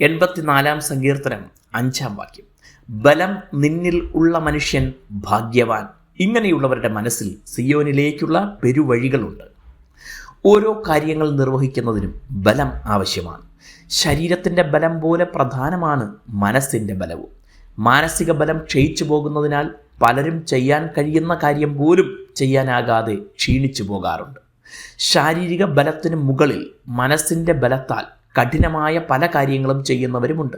എൺപത്തിനാലാം സങ്കീർത്തനം അഞ്ചാം വാക്യം. ബലം നിന്നിൽ ഉള്ള മനുഷ്യൻ ഭാഗ്യവാൻ. ഇങ്ങനെയുള്ളവരുടെ മനസ്സിൽ സിയോനിലേക്കുള്ള പെരുവഴികളുണ്ട്. ഓരോ കാര്യങ്ങൾ നിർവഹിക്കുന്നതിനും ബലം ആവശ്യമാണ്. ശരീരത്തിന്റെ ബലം പോലെ പ്രധാനമാണ് മനസ്സിന്റെ ബലവും. മാനസിക ബലം ക്ഷയിച്ചു പോകുന്നതിനാൽ പലരും ചെയ്യാൻ കഴിയുന്ന കാര്യം പോലും ചെയ്യാനാകാതെ ക്ഷീണിച്ചു പോകാറുണ്ട്. ശാരീരിക ബലത്തിന് മുകളിൽ മനസ്സിന്റെ ബലത്താൽ കഠിനമായ പല കാര്യങ്ങളും ചെയ്യുന്നവരുമുണ്ട്.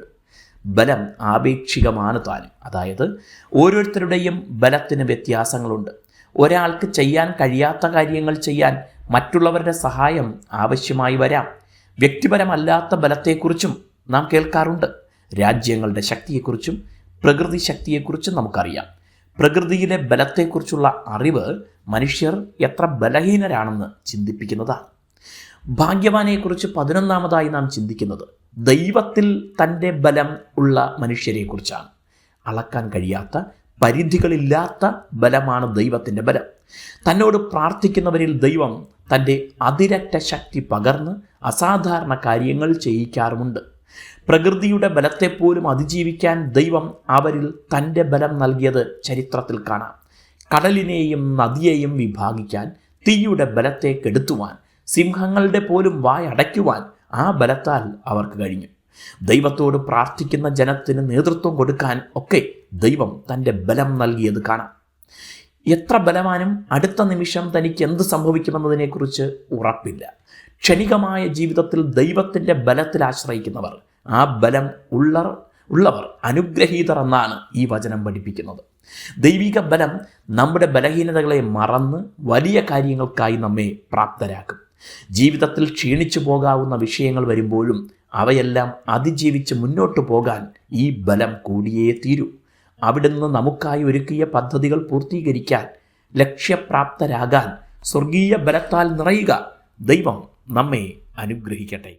ബലം ആപേക്ഷികമാണ് താനും. അതായത് ഓരോരുത്തരുടെയും ബലത്തിന് വ്യത്യാസങ്ങളുണ്ട്. ഒരാൾക്ക് ചെയ്യാൻ കഴിയാത്ത കാര്യങ്ങൾ ചെയ്യാൻ മറ്റുള്ളവരുടെ സഹായം ആവശ്യമായി വരാം. വ്യക്തിപരമല്ലാത്ത ബലത്തെക്കുറിച്ചും നാം കേൾക്കാറുണ്ട്. രാജ്യങ്ങളുടെ ശക്തിയെക്കുറിച്ചും പ്രകൃതി ശക്തിയെക്കുറിച്ചും നമുക്കറിയാം. പ്രകൃതിയിലെ ബലത്തെക്കുറിച്ചുള്ള അറിവ് മനുഷ്യർ എത്ര ബലഹീനരാണെന്ന് ചിന്തിപ്പിക്കുന്നതാണ്. ഭാഗ്യവാനെക്കുറിച്ച് പതിനൊന്നാമതായി നാം ചിന്തിക്കുന്നത് ദൈവത്തിൽ തന്റെ ബലം ഉള്ള മനുഷ്യരെക്കുറിച്ചാണ്. അളക്കാൻ കഴിയാത്ത പരിധികളില്ലാത്ത ബലമാണ് ദൈവത്തിന്റെ ബലം. തന്നോട് പ്രാർത്ഥിക്കുന്നവരിൽ ദൈവം തന്റെ അതിരറ്റ ശക്തി പകർന്ന് അസാധാരണ കാര്യങ്ങൾ ചെയ്യിക്കാറുമുണ്ട്. പ്രകൃതിയുടെ ബലത്തെപ്പോലും അതിജീവിക്കാൻ ദൈവം അവരിൽ തന്റെ ബലം നൽകിയത് ചരിത്രത്തിൽ കാണാം. കടലിനെയും നദിയെയും വിഭാഗിക്കാൻ തീയുടെ ബലത്തെ കെടുത്തുവാൻ സിംഹങ്ങളുടെ പോലും വായടയ്ക്കുവാൻ ആ ബലത്താൽ അവർക്ക് കഴിഞ്ഞു. ദൈവത്തോട് പ്രാർത്ഥിക്കുന്ന ജനത്തിന് നേതൃത്വം കൊടുക്കാൻ ഒക്കെ ദൈവം തന്റെ ബലം നൽകിയത് കാണാം. എത്ര ബലവാനും അടുത്ത നിമിഷം തനിക്ക് എന്ത് സംഭവിക്കുമെന്നതിനെക്കുറിച്ച് ഉറപ്പില്ല. ക്ഷണികമായ ജീവിതത്തിൽ ദൈവത്തിന്റെ ബലത്തിൽ ആശ്രയിക്കുന്നവർ ആ ബലം ഉള്ളർ ഉള്ളവർ അനുഗ്രഹീതർ എന്നാണ് ഈ വചനം പഠിപ്പിക്കുന്നത്. ദൈവിക ബലം നമ്മുടെ ബലഹീനതകളെ മറന്ന് വലിയ കാര്യങ്ങൾക്കായി നമ്മെ പ്രാപ്തരാക്കും. ജീവിതത്തിൽ ക്ഷീണിച്ചു പോകാവുന്ന വിഷയങ്ങൾ വരുമ്പോഴും അവയെല്ലാം അതിജീവിച്ച് മുന്നോട്ട് പോകാൻ ഈ ബലം കൂടിയേ തീരൂ. അവിടുന്ന് നമുക്കായി ഒരുക്കിയ പദ്ധതികൾ പൂർത്തീകരിക്കാൻ ലക്ഷ്യപ്രാപ്തരാകാൻ സ്വർഗീയ ബലത്താൽ നിറയുക ദൈവം നമ്മെ അനുഗ്രഹിക്കട്ടെ.